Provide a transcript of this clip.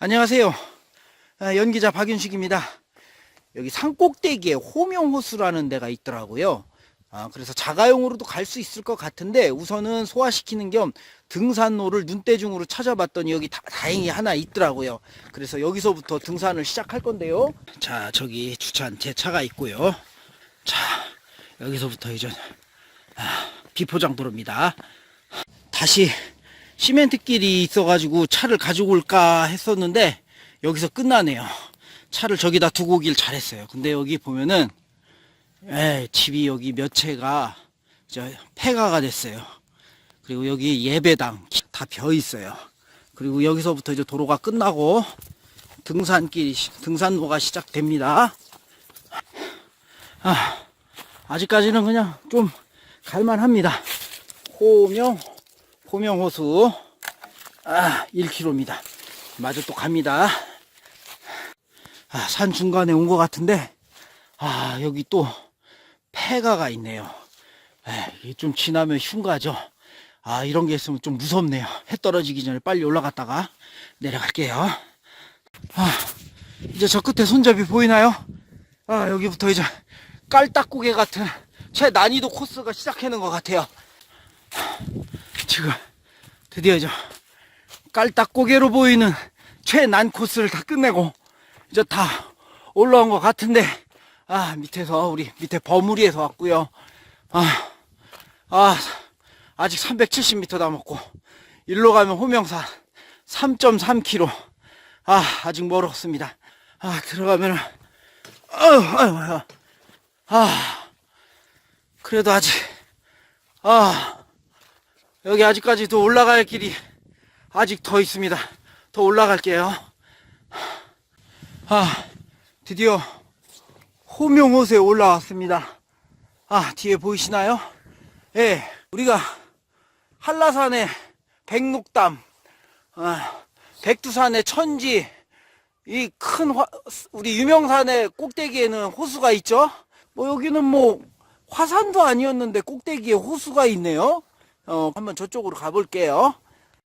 안녕하세요. 아, 연기자 박윤식입니다. 여기 산 꼭대기에 호명호수라는 데가 있더라고요. 아, 그래서 자가용으로도 갈 수 있을 것 같은데 우선은 소화시키는 겸 등산로를 눈대중으로 찾아봤더니 여기 다, 다행히 하나 있더라고요. 그래서 여기서부터 등산을 시작할 건데요. 자, 저기 주차한 제 차가 있고요. 자, 여기서부터 이제 아, 비포장도로입니다. 다시 시멘트 길이 있어가지고 차를 가지고 올까 했었는데 여기서 끝나네요. 차를 저기다 두고 오길 잘했어요. 근데 여기 보면은 에 집이 여기 몇 채가 저 폐가가 됐어요. 그리고 여기 예배당 다 벼 있어요. 그리고 여기서부터 이제 도로가 끝나고 등산길이 시- 등산로가 시작됩니다. 아, 아직까지는 그냥 좀 갈만합니다. 호명 호명호수 아 1km입니다. 마저 또 갑니다. 아, 산 중간에 온 것 같은데 아 여기 또 폐가가 있네요. 에, 이게 좀 지나면 흉가죠. 아 이런 게 있으면 좀 무섭네요. 해 떨어지기 전에 빨리 올라갔다가 내려갈게요. 아 이제 저 끝에 손잡이 보이나요? 아 여기부터 이제 깔딱고개 같은 최난이도 코스가 시작하는 것 같아요. 지금 드디어 이제 깔딱고개로 보이는 최난 코스를 다 끝내고 이제 다 올라온 것 같은데 아 밑에서 우리 밑에 버무리에서 왔고요. 아, 아 아직 370m 남았고 일로 가면 호명산 3.3km 아 아직 멀었습니다. 아 들어가면 아유 아유 아 그래도 아직 아 여기 아직까지도 올라갈 길이 아직 더 있습니다. 더 올라갈게요. 아, 드디어 호명호수에 올라왔습니다. 아, 뒤에 보이시나요? 예, 우리가 한라산의 백록담, 아, 백두산의 천지, 이 큰 우리 유명산의 꼭대기에는 호수가 있죠? 뭐 여기는 뭐 화산도 아니었는데 꼭대기에 호수가 있네요. 어, 한번 저쪽으로 가볼게요.